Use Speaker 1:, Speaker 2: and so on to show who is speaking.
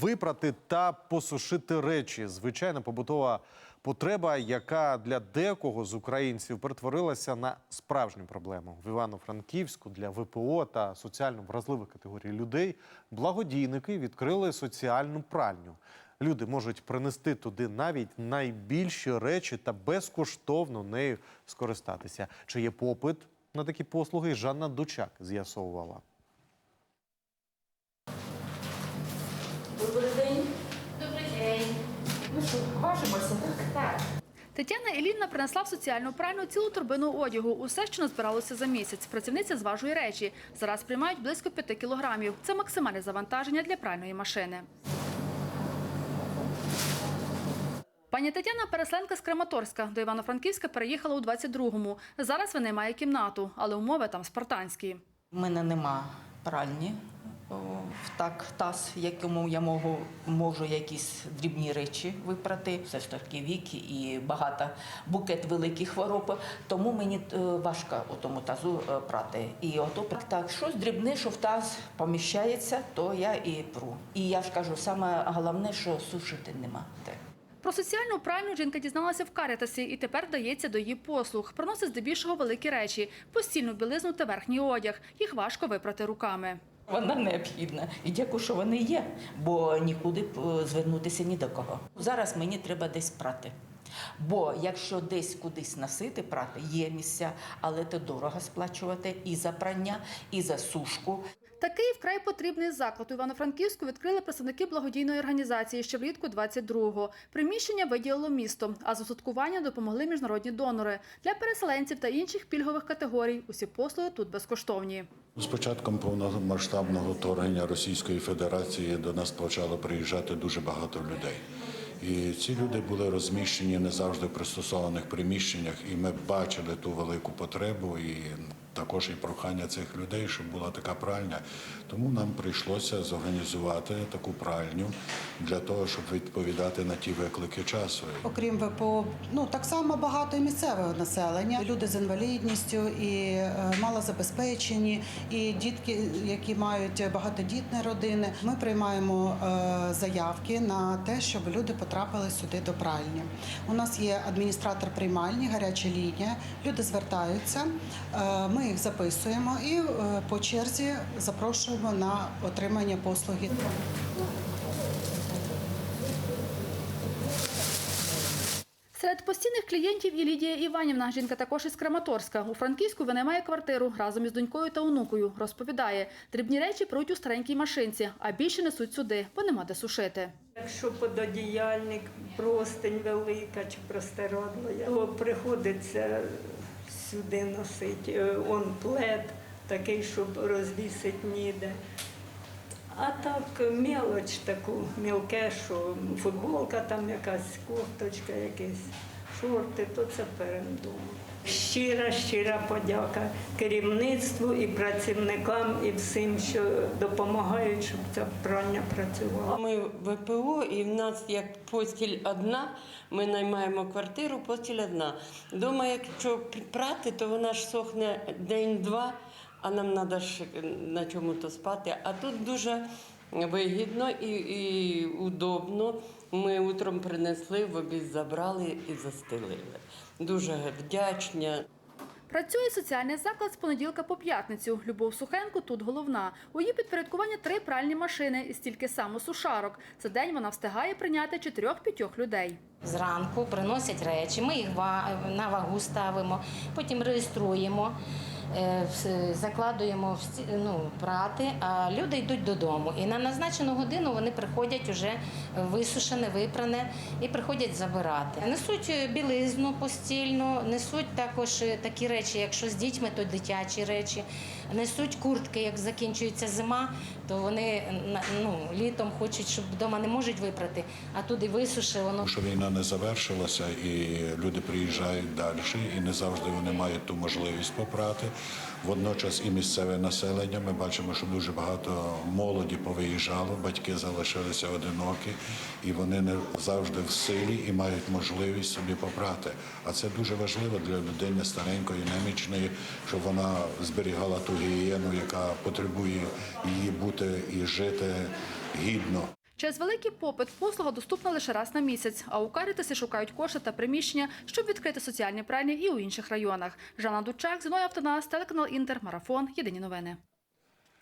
Speaker 1: випрати та посушити речі. Звичайна побутова потреба, яка для декого з українців перетворилася на справжню проблему. В Івано-Франківську для ВПО та соціально вразливих категорій людей благодійники відкрили соціальну пральню. Люди можуть принести туди навіть найбільші речі та безкоштовно нею скористатися. Чи є попит на такі послуги? Жанна Дучак з'ясовувала.
Speaker 2: Добрий день. Добрий день. Ну що, важимося, так? Так.
Speaker 3: Тетяна Елівна принесла в соціальну пральню цілу торбину одягу. Усе, що назбиралося за місяць. Працівниця зважує речі. Зараз приймають близько 5 кілограмів. Це максимальне завантаження для пральної машини. Пані Тетяна переселенка з Краматорська. До Івано-Франківська переїхала у 22-му. Зараз винаймає кімнату, але умови там спартанські.
Speaker 2: У мене нема пральні. О, Так, таз, в якому я можу, можу якісь дрібні речі випрати. Все ж таки вік і багато букет великих хвороб. Тому мені е, важко у тому тазу е, прати. І ото так, щось дрібне, що в таз поміщається, то я і пру. І я ж кажу, саме головне, що сушити нема.
Speaker 3: Про соціальну пральню жінка дізналася в Карітасі і тепер вдається до її послуг. Приносить здебільшого великі речі, постільну білизну та верхній одяг. Їх важко випрати руками.
Speaker 2: Вона необхідна. І дякую, що вони є, бо нікуди е, звернутися ні до кого. Зараз мені треба десь прати. Бо якщо десь кудись носити прати, є місця, але це дорого сплачувати і за прання, і за сушку.
Speaker 3: Такий вкрай потрібний заклад у Івано-Франківську відкрили представники благодійної організації ще влітку 22-го. Приміщення виділило місто, а з допомогли міжнародні донори. Для переселенців та інших пільгових категорій усі послуги тут безкоштовні.
Speaker 4: З початком повномасштабного вторгнення Російської Федерації до нас почало приїжджати дуже багато людей. І ці люди були розміщені не завжди в пристосованих приміщеннях, і ми бачили ту велику потребу і також і прохання цих людей, щоб була така пральня. Тому нам прийшлося зорганізувати таку пральню для того, щоб відповідати на ті виклики часу.
Speaker 5: Окрім ВПО, ну так само багато і місцевого населення. Люди з інвалідністю і е, малозабезпечені, і дітки, які мають багатодітні родини. Ми приймаємо е, заявки на те, щоб люди потрапили сюди до пральні. У нас є адміністратор приймальні, гаряча лінія. Люди звертаються, е, ми їх записуємо і е, по черзі запрошуємо на отримання послуги.
Speaker 3: Серед постійних клієнтів і Лідія Іванівна. Жінка також із Краматорська. У Франківську винаймає квартиру разом із донькою та онукою. Розповідає, дрібні речі пруть у старенькій машинці, а більше несуть сюди, бо нема де сушити.
Speaker 6: Якщо пододіяльник, простень велика чи простирадло, то приходиться сюди носити. Е, Он плед такий, щоб розвісити ніде. А так мелоч таку, мілке, що футболка там якась, кофточка якась, шорти, то це передуму. Щира, щира подяка керівництву і працівникам, і всім, що допомагають, щоб ця прання працювала.
Speaker 7: Ми ВПО, і в нас як постіль одна, ми наймаємо квартиру, постіль одна. Дома, якщо прати, то вона ж сохне день-два, а нам треба на чому-то спати. А тут дуже вигідно і, і удобно. Ми утром принесли, в обід забрали і застелили. Дуже вдячні.
Speaker 3: Працює соціальний заклад з понеділка по п'ятницю. Любов Сухенко тут головна. У її підпорядкуванні три пральні машини і стільки само сушарок. За день вона встигає прийняти чотирьох-п'ятьох людей.
Speaker 8: Зранку приносять речі, ми їх ва- на вагу ставимо, потім реєструємо, закладуємо в сті- ну, прати, а люди йдуть додому. І на назначену годину вони приходять уже висушене, випране і приходять забирати. Несуть е, білизну постільну, несуть також е, такі речі, якщо з дітьми, то дитячі речі. Несуть куртки, як закінчується зима, то вони ну, літом хочуть, щоб вдома не можуть випрати, а туди висуши,
Speaker 4: Що війна не завершилася, і люди приїжджають далі, і не завжди вони мають ту можливість попрати. Водночас і місцеве населення. Ми бачимо, що дуже багато молоді повиїжджало, батьки залишилися одинокі, і вони не завжди в силі і мають можливість собі попрати. А це дуже важливо для людини старенької, немічної, щоб вона зберігала ту гігієну, яка потребує її бути і жити гідно.
Speaker 3: Через великий попит послуга доступна лише раз на місяць, а у Карітасі шукають кошти та приміщення, щоб відкрити соціальні пральні і у інших районах. Жанна Дучак, Зіною Автонас, телеканал Інтер, Марафон. Єдині новини.